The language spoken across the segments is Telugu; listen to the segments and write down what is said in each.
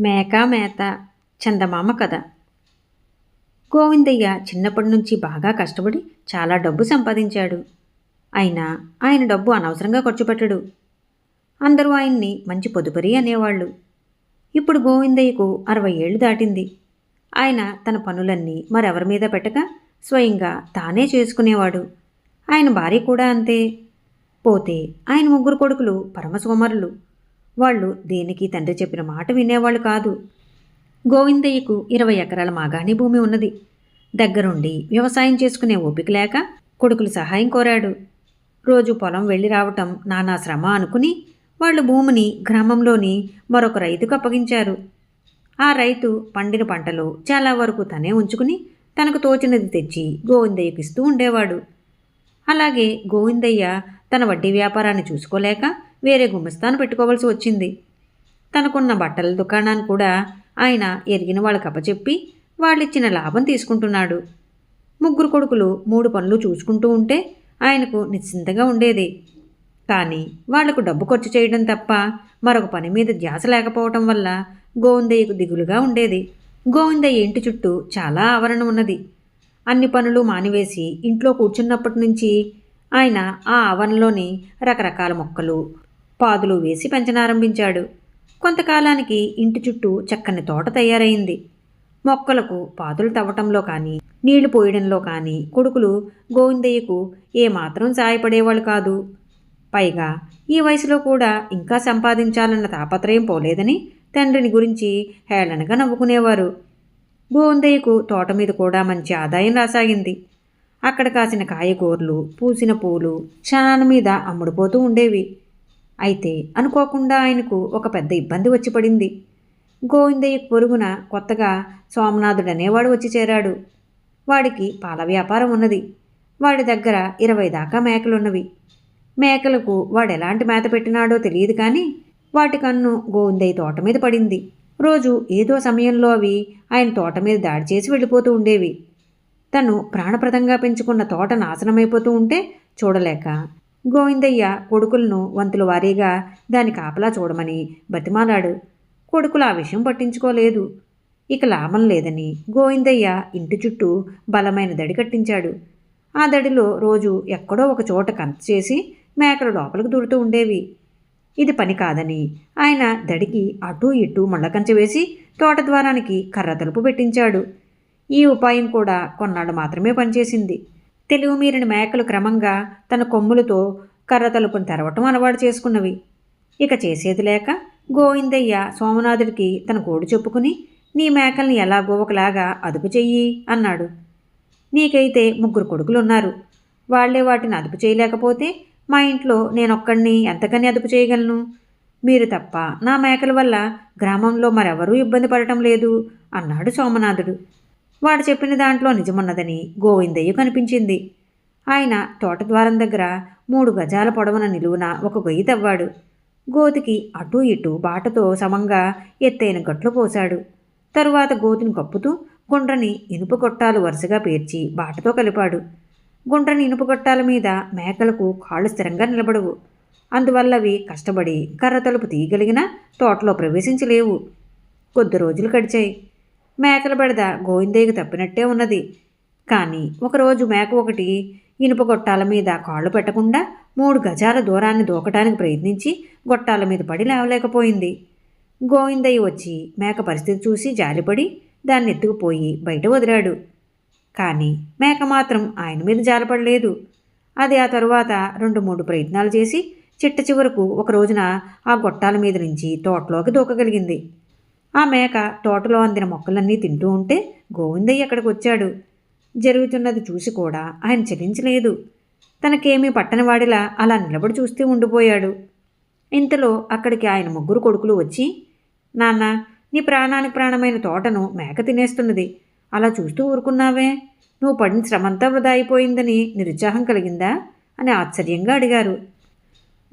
మేక మేత చందమామ కథ. గోవిందయ్య చిన్నప్పటి నుంచి బాగా కష్టపడి చాలా డబ్బు సంపాదించాడు. అయినా ఆయన డబ్బు అనవసరంగా ఖర్చు పెట్టడు. అందరూ ఆయన్ని మంచి పొదుపరి అనేవాళ్ళు. ఇప్పుడు గోవిందయ్యకు అరవై ఏళ్ళు దాటింది. ఆయన తన పనులన్నీ మరెవరి మీద పెట్టక స్వయంగా తానే చేసుకునేవాడు. ఆయన భార్య కూడా అంతే. పోతే ఆయన ముగ్గురు కొడుకులు పరమసోమరులు వాళ్ళు దేనికి తండ్రి చెప్పిన మాట వినేవాళ్ళు కాదు. గోవిందయ్యకు ఇరవై ఎకరాల మాగాణి భూమి ఉన్నది. దగ్గరుండి వ్యవసాయం చేసుకునే ఓపిక లేక కొడుకులు సహాయం కోరాడు. రోజు పొలం వెళ్ళి రావటం నానా శ్రమ అనుకుని వాళ్ళు భూమిని గ్రామంలోని మరొక రైతుకు అప్పగించారు. ఆ రైతు పండిన పంటలు చాలా వరకు తనే ఉంచుకుని తనకు తోచినది తెచ్చి గోవిందయ్యకి ఇస్తూ ఉండేవాడు. అలాగే గోవిందయ్య తన వడ్డీ వ్యాపారాన్ని చూసుకోలేక వేరే గుమస్తాను పెట్టుకోవాల్సి వచ్చింది. తనకున్న బట్టల దుకాణాన్ని కూడా ఆయన ఎరిగిన వాళ్ళకి అప్పచెప్పి వాళ్ళిచ్చిన లాభం తీసుకుంటున్నాడు. ముగ్గురు కొడుకులు మూడు పనులు చూసుకుంటూ ఉంటే ఆయనకు నిశ్చింతగా ఉండేది. కానీ వాళ్ళకు డబ్బు ఖర్చు చేయడం తప్ప మరొక పని మీద ధ్యాస లేకపోవటం వల్ల గోవిందయ్యకు దిగులుగా ఉండేది. గోవిందయ్య ఇంటి చుట్టూ చాలా ఆవరణ ఉన్నది. అన్ని పనులు మానివేసి ఇంట్లో కూర్చున్నప్పటి నుంచి ఆయన ఆ ఆవరణలోని రకరకాల మొక్కలు పాదులు వేసి పెంచనారంభించాడు. కొంతకాలానికి ఇంటి చుట్టూ చక్కని తోట తయారైంది. మొక్కలకు పాదులు తవ్వటంలో కానీ నీళ్ళు పోయడంలో కానీ కొడుకులు గోవిందయ్యకు ఏమాత్రం సాయపడేవాళ్ళు కాదు. పైగా ఈ వయసులో కూడా ఇంకా సంపాదించాలన్న తాపత్రయం పోలేదని తండ్రిని గురించి హేళనగా నవ్వుకునేవారు. గోవిందయ్యకు తోట మీద కూడా మంచి ఆదాయం రాసాగింది. అక్కడ కాసిన కాయగూరలు పూసిన పూలు క్షణాల మీద అమ్ముడుపోతూ ఉండేవి. అయితే అనుకోకుండా ఆయనకు ఒక పెద్ద ఇబ్బంది వచ్చి పడింది. గోవిందయ్య పొరుగున కొత్తగా సోమనాథుడు అనేవాడు వచ్చి చేరాడు. వాడికి పాల వ్యాపారం ఉన్నది. వాడి దగ్గర ఇరవై దాకా మేకలున్నవి. మేకలకు వాడు ఎలాంటి మేత పెట్టినాడో తెలియదు కానీ వాటి కన్ను గోవిందయ్య తోట మీద పడింది. రోజు ఏదో సమయంలో అవి ఆయన తోట మీద దాడి చేసి వెళ్ళిపోతూ ఉండేవి. తను ప్రాణప్రదంగా పెంచుకున్న తోట నాశనమైపోతూ ఉంటే చూడలేక గోవిందయ్య కొడుకులను వంతుల వారీగా దాని కాపలా చూడమని బతిమాలాడు. కొడుకులు ఆ విషయం పట్టించుకోలేదు. ఇక లాభం లేదని గోవిందయ్య ఇంటి చుట్టూ బలమైన దడి కట్టించాడు. ఆ దడిలో రోజు ఎక్కడో ఒక చోట కంత చేసి మేకలు లోపలికి దూరుతూ ఉండేవి. ఇది పని కాదని ఆయన దడికి అటూ ఇటూ మళ్ళకంచె వేసి తోట ద్వారానికి కర్ర తలుపు పెట్టించాడు. ఈ ఉపాయం కూడా కొన్నాళ్ళు మాత్రమే పనిచేసింది. తెలుగు మేకలు క్రమంగా తన కొమ్ములతో కర్ర తలుపును తెరవటం అలవాటు చేసుకున్నవి. ఇక చేసేది లేక గోవిందయ్య సోమనాథుడికి తన కోడు చెప్పుకుని నీ మేకల్ని ఎలాగో ఒకలాగా అదుపు చెయ్యి అన్నాడు. నీకైతే ముగ్గురు కొడుకులున్నారు. వాళ్ళే వాటిని అదుపు చేయలేకపోతే మా ఇంట్లో నేనొక్కడిని ఎంతకని అదుపు చేయగలను? మీరు తప్ప నా మేకల వల్ల గ్రామంలో మరెవరూ ఇబ్బంది పడటం లేదు అన్నాడు సోమనాథుడు. వాడు చెప్పిన దాంట్లో నిజమున్నదని గోవిందయ్య కనిపించింది. ఆయన తోట ద్వారం దగ్గర మూడు గజాల పొడవున నిలువున ఒక గొయ్యి తవ్వాడు. గోతికి అటూ ఇటూ బాటతో సమంగా ఎత్తైన గట్లు పోశాడు. తరువాత గోతిని కప్పుతూ గుండ్రని ఇనుప గొట్టాలు వరుసగా పేర్చి బాటతో కలిపాడు. గుండ్రని ఇనుప గొట్టాల మీద మేకలకు కాళ్ళు స్థిరంగా నిలబడవు. అందువల్ల అవి కష్టపడి కర్ర తలుపు తీయగలిగినా తోటలో ప్రవేశించలేవు. కొద్ది రోజులు గడిచాయి. మేకల బెడద గోవిందయ్యకు తప్పినట్టే ఉన్నది. కానీ ఒకరోజు మేక ఒకటి ఇనుప గొట్టాల మీద కాళ్ళు పెట్టకుండా మూడు గజాల దూరాన్ని దూకటానికి ప్రయత్నించి గొట్టాల మీద పడి లేవలేకపోయింది. గోవిందయ్య వచ్చి మేక పరిస్థితి చూసి జాలిపడి దాన్ని ఎత్తుకుపోయి బయట వదిలాడు. కానీ మేక మాత్రం ఆయన మీద జాలపడలేదు. అది ఆ తరువాత రెండు మూడు ప్రయత్నాలు చేసి చిట్ట చివరకు ఒక రోజున ఆ గొట్టాల మీద నుంచి తోటలోకి దూకగలిగింది. ఆ మేక తోటలో అందిన మొక్కలన్నీ తింటూ ఉంటే గోవిందయ్య అక్కడికి వచ్చాడు జరుగుతున్నది చూసి కూడా ఆయన చెల్లించలేదు తనకేమీ పట్టణవాడిలా అలా నిలబడి చూస్తూ ఉండిపోయాడు. ఇంతలో అక్కడికి ఆయన ముగ్గురు కొడుకులు వచ్చి నాన్న నీ ప్రాణానికి ప్రాణమైన తోటను మేక తినేస్తున్నది. అలా చూస్తూ ఊరుకున్నావే? నువ్వు పడిన శ్రమంతా వృధా అయిపోయిందని నిరుత్సాహం కలిగిందా? అని ఆశ్చర్యంగా అడిగారు.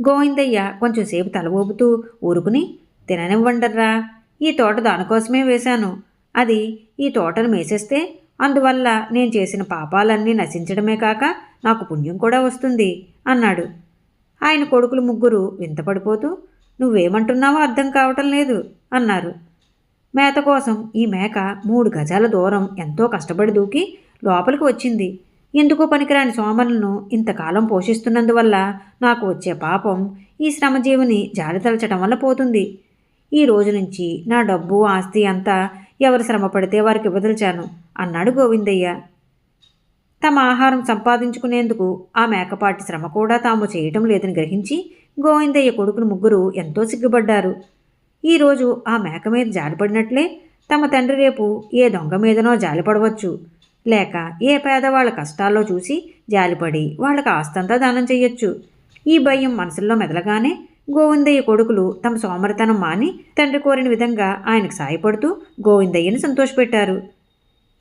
గోవిందయ్య కొంచెంసేపు తల ఊపుతూ ఊరుకుని తిననివ్వండర్రా. ఈ తోట దానికోసమే వేశాను. అది ఈ తోటను మేసేస్తే అందువల్ల నేను చేసిన పాపాలన్నీ నశించడమే కాక నాకు పుణ్యం కూడా వస్తుంది అన్నాడు. ఆయన కొడుకులు ముగ్గురు వింతపడిపోతూ నువ్వేమంటున్నావో అర్థం కావటం లేదు అన్నారు. మేత కోసం ఈ మేక మూడు గజాల దూరం ఎంతో కష్టపడి దూకి లోపలికి వచ్చింది. ఎందుకో పనికిరాని సోమలను ఇంతకాలం పోషిస్తున్నందువల్ల నాకు వచ్చే పాపం ఈ శ్రమజీవిని జాలి తలచడం వల్ల పోతుంది. ఈ రోజు నుంచి నా డబ్బు ఆస్తి అంతా ఎవరు శ్రమ పడితే వారికి వదిలిచాను అన్నాడు గోవిందయ్య. తమ ఆహారం సంపాదించుకునేందుకు ఆ మేకపాటి శ్రమ కూడా తాము చేయటం లేదని గ్రహించి గోవిందయ్య కొడుకుని ముగ్గురు ఎంతో సిగ్గుపడ్డారు. ఈరోజు ఆ మేక మీద జాలిపడినట్లే తమ తండ్రి రేపు ఏ దొంగ మీదనో జాలిపడవచ్చు. లేక ఏ పేదవాళ్ళ కష్టాల్లో చూసి జాలిపడి వాళ్ళకి ఆస్తంతా దానం చేయొచ్చు. ఈ భయం మనసుల్లో మెదలగానే గోవిందయ్య కొడుకులు తమ సోమరితనం మాని తండ్రి కోరిన విధంగా ఆయనకు సాయపడుతూ గోవిందయ్యని సంతోషపెట్టారు.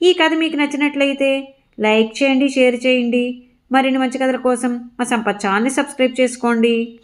ఈ కథ మీకు నచ్చినట్లయితే లైక్ చేయండి షేర్ చేయండి. మరిన్ని మంచి కథల కోసం మా సంపత్ ఛానల్ని సబ్స్క్రైబ్ చేసుకోండి.